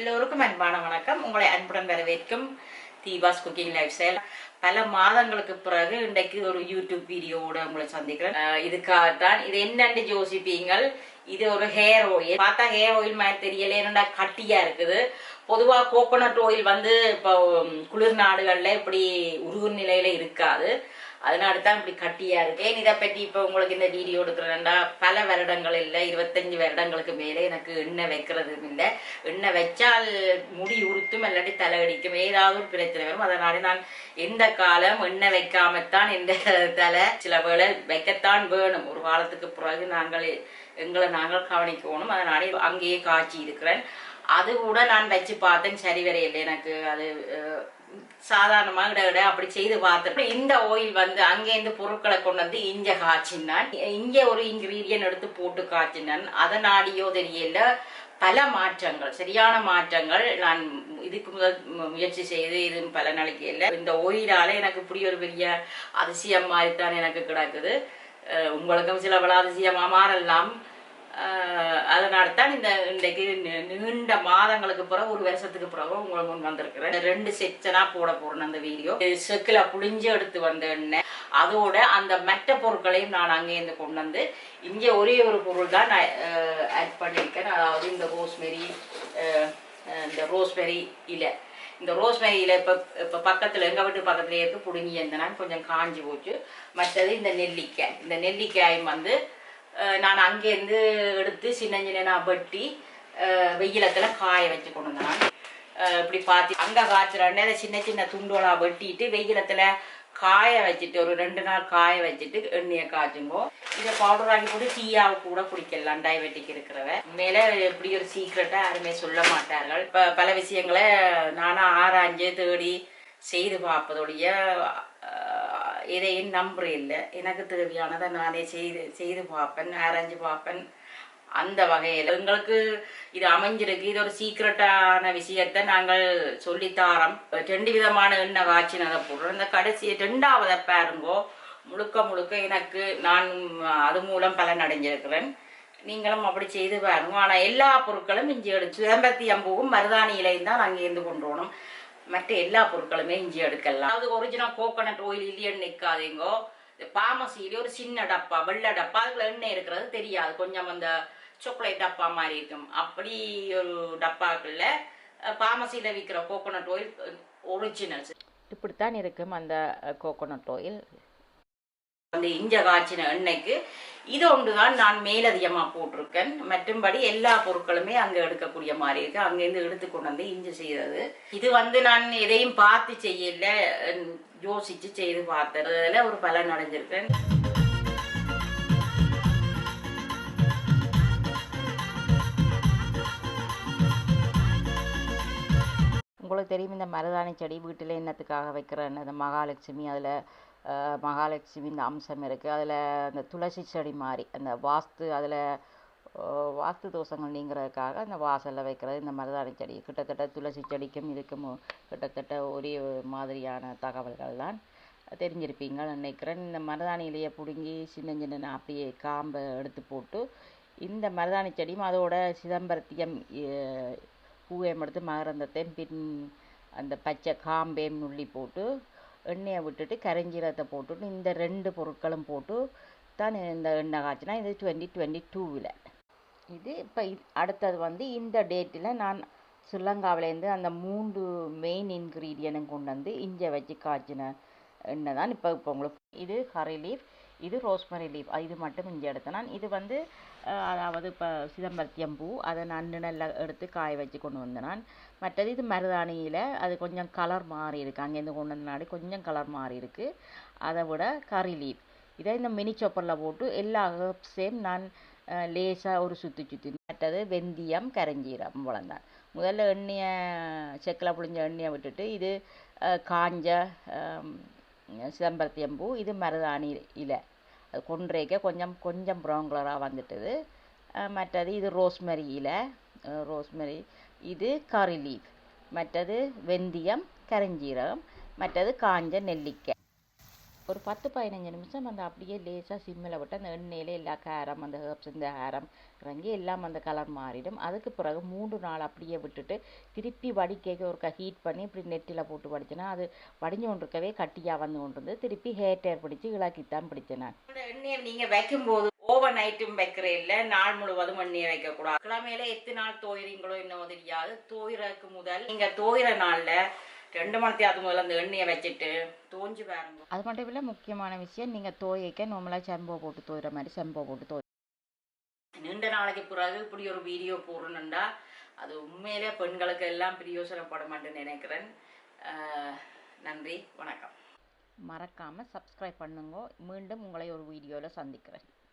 எல்லோருக்கும் அன்பான வணக்கம். உங்களை அன்புடன் வரவேற்கும் தீபாஸ் குக்கிங் லைஃப் ஸ்டைல். பல மாதங்களுக்கு பிறகு இன்றைக்கு ஒரு யூடியூப் வீடியோவோட உங்களை சந்திக்கிறேன். இதுக்காகத்தான். இது என்னன்னு யோசிப்பீங்கள். இது ஒரு ஹேர் ஆயில் பார்த்தா ஹேர் ஆயில் மாதிரி தெரியல. என்னடா கட்டியா இருக்குது? பொதுவா கோகோனட் ஆயில் வந்து இப்போ குளிர் நாடுகள்ல இப்படி உருகு நிலையில இருக்காது. அதனால தான் இப்படி கட்டியா இருக்கு. ஏன் இதை பற்றி இப்போ உங்களுக்கு இந்த வீடியோ எடுக்கிறேன்டா பல வருடங்கள் இல்லை இருபத்தஞ்சு வருடங்களுக்கு மேலே எனக்கு எண்ணெய் வைக்கிறதும் இல்லை. எண்ணெய் வச்சால் முடி உறுத்தும் இல்லாட்டி தலையடிக்கும். ஏதாவது ஒரு பிரச்சனை வரும். அதனால நான் எந்த காலம் எண்ணெய் வைக்காமத்தான் எந்த தலை சில வேளை வைக்கத்தான் வேணும். ஒரு காலத்துக்கு பிறகு நாங்கள் எங்களை நாங்கள் கவனிக்கணும். அதனால அங்கேயே காய்ச்சி இருக்கிறேன். அது கூட நான் வச்சு பார்த்தேன். சரி வரையில்லை எனக்கு அது சாதாரணமாக இட அப்படி செய்து பார்த்துட்டு இந்த ஆயில் வந்து அங்கேருந்து பொருட்களை கொண்டு வந்து இஞ்ச காய்ச்சினான். இங்கே ஒரு இன்கிரீடியன்ட் எடுத்து போட்டு காய்ச்சினான். அதனாடியோ தெரியல. பல மாற்றங்கள் சரியான மாற்றங்கள். நான் இதுக்கு முதல் முயற்சி செய்து இது பல இல்லை. இந்த ஓயிலால எனக்கு இப்படி ஒரு பெரிய அதிசயம் மாதிரி தான் எனக்கு கிடக்குது. உங்களுக்கும் சில பல அதிசயமா மாறலாம். ஆஹ் அதனால தான் இந்த இன்றைக்கு நீண்ட மாதங்களுக்கு பிறகு ஒரு வருஷத்துக்கு பிறகு உங்களுக்கு முன் வந்திருக்கிறேன். ரெண்டு செக்ஷனாக போட போகிறேன் அந்த வீடியோ. செக்கில் புளிஞ்சு எடுத்து வந்த எண்ணெய். அதோட அந்த மற்ற பொருட்களையும் நான் அங்கேருந்து கொண்டு வந்து இங்கே ஒரே ஒரு பொருள் தான் நான் ஆட் பண்ணியிருக்கேன். அதாவது இந்த ரோஸ்மெரி இந்த ரோஸ்மெரி இலை. இந்த ரோஸ்மெரி இலை இப்போ இப்போ பக்கத்தில் எங்கள் வீட்டு பக்கத்துலேயே இருக்கு. பிடுங்கி இருந்தனான்னு கொஞ்சம் காஞ்சி போச்சு. மற்றது இந்த நெல்லிக்காய். இந்த நெல்லிக்காயும் வந்து நான் அங்கேருந்து எடுத்து சின்ன சின்ன வெட்டி வெயிலத்தில் காய வச்சு கொண்டு வந்தேன் நான். இப்படி பார்த்து அங்கே காய்ச்சுறாண்டே அதை சின்ன சின்ன துண்டோலா வெட்டிட்டு வெயிலத்தில் காய வச்சுட்டு ஒரு ரெண்டு நாள் காய வச்சுட்டு எண்ணெயை காய்ச்சுங்கோ. இதை பவுடர் ஆக்கி கூட டீயாவை கூட குடிக்கலாம் டயபெட்டிக் இருக்கிறவ. மேலே எப்படி ஒரு சீக்ரெட்டாக யாருமே சொல்ல மாட்டார்கள். இப்போ பல விஷயங்களை நானும் ஆராய்ஞ்சு தேடி செய்து பார்ப்பதோடைய எதையும் நம்புறேன் இல்லை. எனக்கு தேவையானதை நானே செய்து செய்து பார்ப்பேன் ஆராய்ஞ்சு பார்ப்பேன். அந்த வகையில் எங்களுக்கு இது அமைஞ்சிருக்கு. இது ஒரு சீக்ரெட்டான விஷயத்தை நாங்கள் சொல்லித்தாரோம். ரெண்டு விதமான எண்ணெய் காய்ச்சினதை போடுறோம். இந்த கடைசி ரெண்டாவதை பாருங்கோ. முழுக்க முழுக்க எனக்கு நான் அது மூலம் பலன் அடைஞ்சிருக்கிறேன். நீங்களும் அப்படி செய்து பாருங்க. ஆனால் எல்லா பொருட்களும் இஞ்சி எடுத்து சிதம்பரத்தி அம்புவும் மருதாணி இலையும் தான் அங்கேருந்து கொண்டு வரணும். மற்ற எல்லா பொருட்களுமே இஞ்சி எடுக்கலாம். அது ஒரிஜினல் கோகோனட் ஆயில் இல்லையன்னு நிற்காதீங்கோ பாமசியிலே ஒரு சின்ன டப்பா வெள்ளை டப்பா அதுல எண்ணெய் இருக்கிறது தெரியாது. கொஞ்சம் அந்த சாக்லேட் டப்பா மாதிரி இருக்கும். அப்படி ஒரு டப்பாக்குள்ள பாமசியில் விற்கிற கோகோனட் ஆயில் ஒரிஜினல் இப்படித்தான் இருக்கும் அந்த கோகோனட் ஆயில் அந்த இஞ்ச காய்ச்சின எண்ணெய்க்கு. இது ஒன்று தான் நான் மேலதிகமாக போட்டிருக்கேன். மற்றும்படி எல்லா பொருட்களுமே அங்கே எடுக்கக்கூடிய மாதிரி இருக்கு. அங்கேருந்து எடுத்து கொண்டு வந்து இஞ்சி செய்தது. இது வந்து நான் எதையும் பார்த்து செய்யல. யோசித்து யோசிச்சு செய்து பார்த்ததுல ஒரு பலன் அடைஞ்சிருக்கேன். உங்களுக்கு தெரியும் இந்த மருதாணி செடி வீட்டில் என்னத்துக்காக வைக்கிறேன்னு இந்த மகாலட்சுமி அதில் மகாலட்சுமி இந்த அம்சம் இருக்குது அதில் அந்த துளசி செடி மாதிரி அந்த வாஸ்து அதில் வாஸ்து தோஷங்கள் நீங்கிறதுக்காக அந்த வாசலில் வைக்கிறது இந்த மருதாணி செடி. கிட்டத்தட்ட துளசி செடிக்கும் இதுக்கும் கிட்டத்தட்ட ஒரே மாதிரியான தகவல்கள் தான் தெரிஞ்சிருப்பீங்க நினைக்கிறேன். இந்த மருதாணி இலையை பிடுங்கி சின்ன சின்ன அப்படியே காம்பை எடுத்து போட்டு இந்த மருதாணி செடியும் அதோட சிதம்பரத்தியம் பூவையும் எடுத்து மகரந்தத்தையும் பின் அந்த பச்சை காம்பையும் நுள்ளி போட்டு எண்ணெயை விட்டுட்டு கரைஞ்சீரத்தை போட்டுட்டு இந்த ரெண்டு பொருட்களும் போட்டு தான் இந்த எண்ணெய் காய்ச்சினா இது டுவெண்ட்டி டுவெண்ட்டி டூவில் இது இப்போ அடுத்தது வந்து இந்த டேட்டில் நான் சுல்லங்காவிலேருந்து அந்த மூன்று மெயின் இன்க்ரீடியனும் கொண்டு வந்து இஞ்சை வச்சு காய்ச்சின எண்ணெய் தான் இப்போ இப்போ உங்களுக்கு இது கரி லீஃப் இது ரோஸ்மரி லீஃப் இது மட்டும் இங்கே எடுத்தேன். நான் இது வந்து அதாவது இப்போ சிதம்பரத்தியம் பூ அதை நான் நிழல்ல எடுத்து காய வச்சு கொண்டு வந்தேன். நான் மற்றது இது மருதாணியில் அது கொஞ்சம் கலர் மாறி இருக்கு. அங்கேருந்து கொண்டு வந்தனாடி கொஞ்சம் கலர் மாறி இருக்கு. அதை விட கறி லீஃப் இதை இந்த மினி சாப்பரில் போட்டு எல்லா சேம் நான் லேசாக ஒரு சுற்றி சுற்றி மற்றது வெந்தயம் கரஞ்சீரம் வளர்ந்தான் முதல்ல எண்ணெயை செக்கில் புழிஞ்ச எண்ணெயை விட்டுட்டு இது காஞ்ச சிதம்பரத்தி சிதம்பரத்தியம்பூ இது மருதாணி இலை. அது கொன்றைக்க கொஞ்சம் கொஞ்சம் ப்ரௌன் கலராக வந்துட்டது. மற்றது இது ரோஸ்மெரி இலை. ரோஸ்மெரி இது கரி லீஃப் மற்றது வெந்தயம் கரைஞ்சீரகம். மற்றது காஞ்ச நெல்லிக்காய் ஒரு பத்து பதினஞ்சு நிமிஷம் அந்த அப்படியே லேசாக சிம்மில் விட்டு அந்த எண்ணெயில் எல்லா கேரம் அந்த ஹேர்ப்ஸ் இந்த ஹேரம் இறங்கி எல்லாம் அந்த கலர் மாறிடும். அதுக்கு பிறகு மூன்று நாள் அப்படியே விட்டுட்டு திருப்பி வடிக்கைக்கு ஒருக்கா ஹீட் பண்ணி இப்படி நெட்டில் போட்டு வடிச்சேன்னா அது வடிஞ்சு கொண்டிருக்கவே கட்டியாக வந்து கொண்டு வந்து திருப்பி ஹேர் டேர் பிடிச்சி இளாக்கித்தான் பிடிச்சேன் நான். எண்ணெயை நீங்கள் வைக்கும்போது ஓவர் நைட்டும் வைக்கிற இல்லை நாள் முழுவதும் எண்ணெயை வைக்கக்கூடாது. கிழமையில எத்தனை நாள் தோயிறீங்களோ என்னவோ தெரியாது. தோயிறதுக்கு முதல் நீங்கள் தோயிற நாளில் ரெண்டு மணி அது முதல்ல அந்த எண்ணெயை வச்சுட்டு தோஞ்சு பாருங்க. அது மட்டும் இல்லை முக்கியமான விஷயம் நீங்கள் தோயைக்க நார்மலாக செம்போ போட்டு தோயிற மாதிரி செம்போ போட்டு தோய் நீண்ட நாளைக்கு பிறகு இப்படி ஒரு வீடியோ போடணுண்டா அது உண்மையிலே பெண்களுக்கு எல்லாம் பிரயோசனப்பட மாட்டேன்னு நினைக்கிறேன். நன்றி வணக்கம். மறக்காமல் சப்ஸ்கிரைப் பண்ணுங்க. மீண்டும் உங்களை ஒரு வீடியோவில் சந்திக்கிறேன்.